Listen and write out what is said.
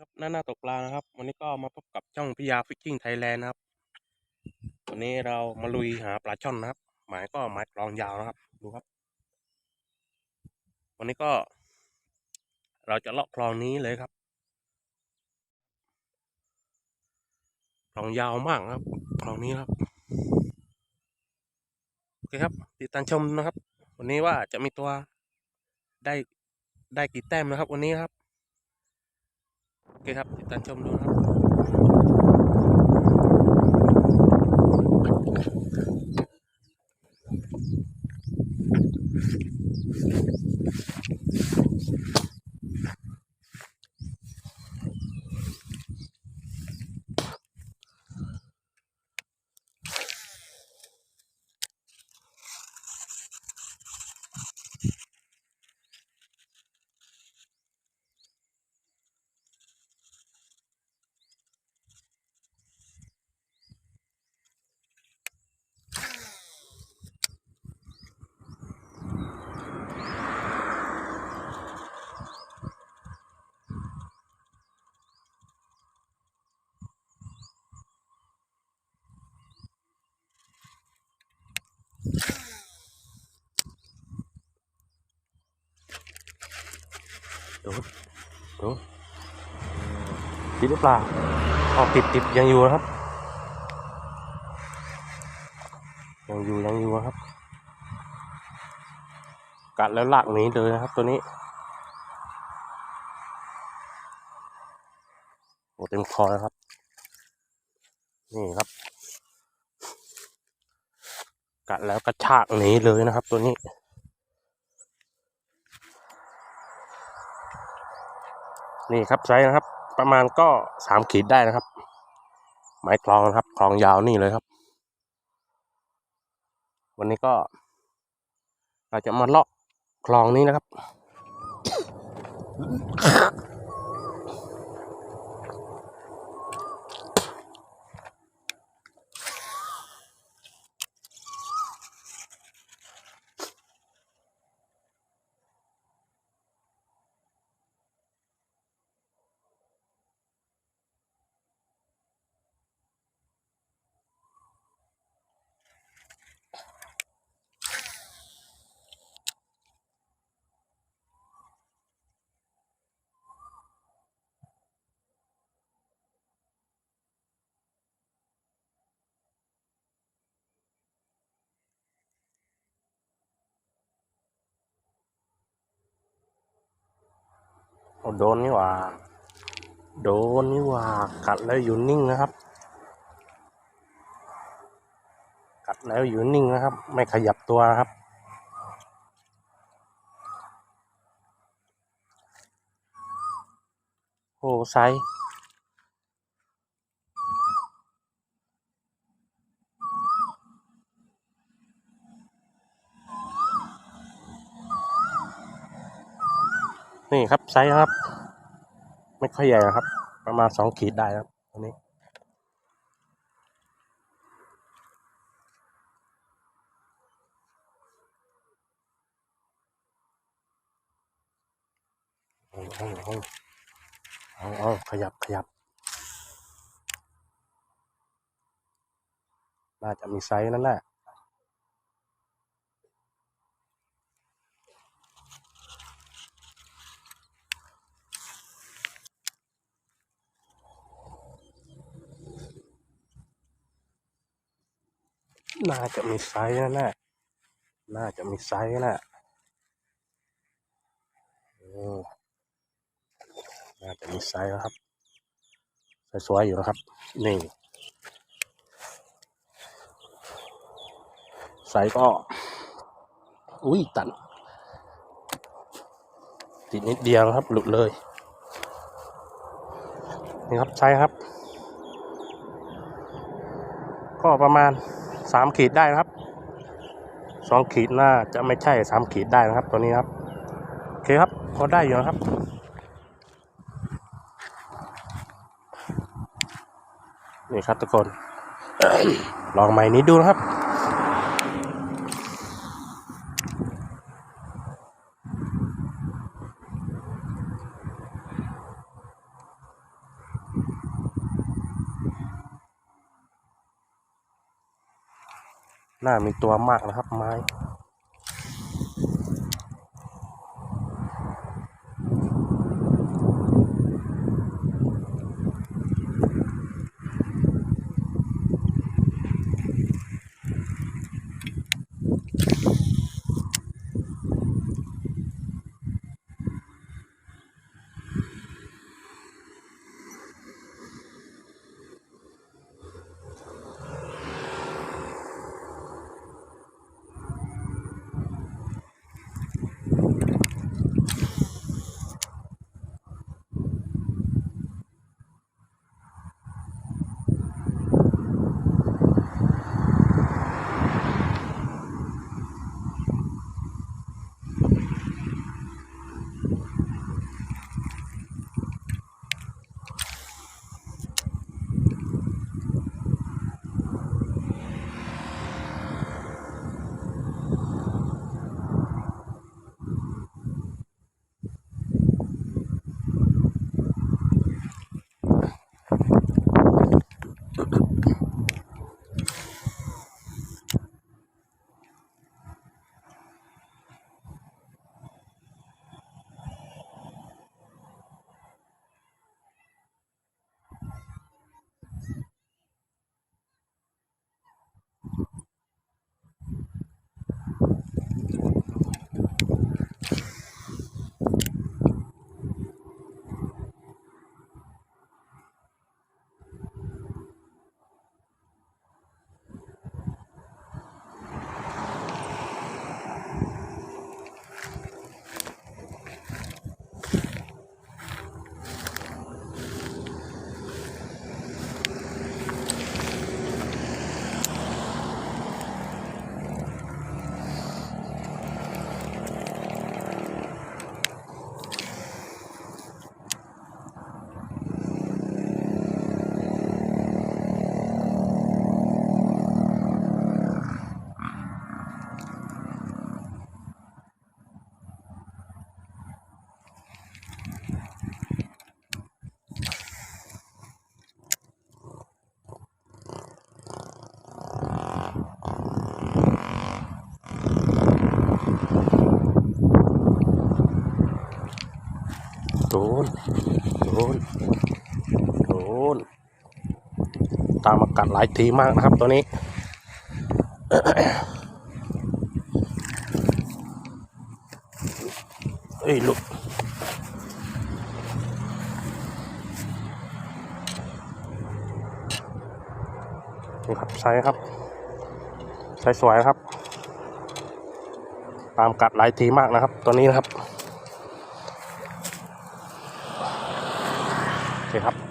ครับหน้าหน้าตกปลานะครับ วันนี้ก็มาพบกับช่องพิยาฟิชชิ่งไทยแลนด์นะครับ วันนี้เรามาลุยหาปลาช่อนนะครับ หมายก็หมายกลองยาวนะครับ ดูครับ วันนี้ก็ เราจะเลาะคลองนี้เลยครับคลองยาวมากครับคลองนี้ครับโอเคครับ ติดตามชมนะครับ วันนี้ว่าจะมีตัวได้ได้กี่แต้มนะครับ วันนี้ครับ โอเคครับติดตามชมดูนะครับ ดูดูติดหรือเปล่าออกติดติดยังอยู่นะครับ ยังอยู่ยังอยู่ครับ กัดแล้วหลากหนีเลยนะครับ ตัวนี้โอ้เต็มคอแล้วครับ นี่ครับ กัดแล้วกระชากหนีเลยนะครับ ตัวนี้ นี่ครับไซส์นะครับ ประมาณก็สามขีดได้นะครับ ไม้คลองนะครับคลองยาวนี่เลยครับ วันนี้ก็ เราจะมาเลาะคลองนี้นะครับ โดนนี่หว่า โดนนี่หว่า กัดแล้วอยู่นิ่งนะครับ กัดแล้วอยู่นิ่งนะครับ ไม่ขยับตัวครับ โอ้ไซ นี่ครับไซส์ครับ ไม่ค่อยใหญ่ครับ ประมาณสองขีดได้ครับตัวนี้อาเอาเอาเอาเอาขยับขยับ น่าจะมีไซส์นั่นแหละ น่าจะมีไซส์นั่นแหละน่าจะมีไซส์น่ะโอ้น่าจะมีไซส์นะครับ สวยๆอยู่นะครับ นี่ไซส์ก็ อุ้ยตัน ติดนิดเดียวครับ หลุดเลย นี่ครับไซส์ครับ ก็ประมาณ สามขีดได้นะครับสองขีดน่าจะไม่ใช่สามขีดได้นะครับ ตัวนี้ครับโอเคครับพอได้อยู่นะครับ นี่ครับทุกคน ลองใหม่นี้ดูนะครับ น้ามีตัวมากนะครับไม้ นโดนตามมากัดหลายทีมากนะครับตัวนี้ เอ้ยลุกนี่ครับใช้ครับใช้สวยนะครับ ตามกัดหลายทีมากนะครับ ตัวนี้นะครับ โอ เคครับ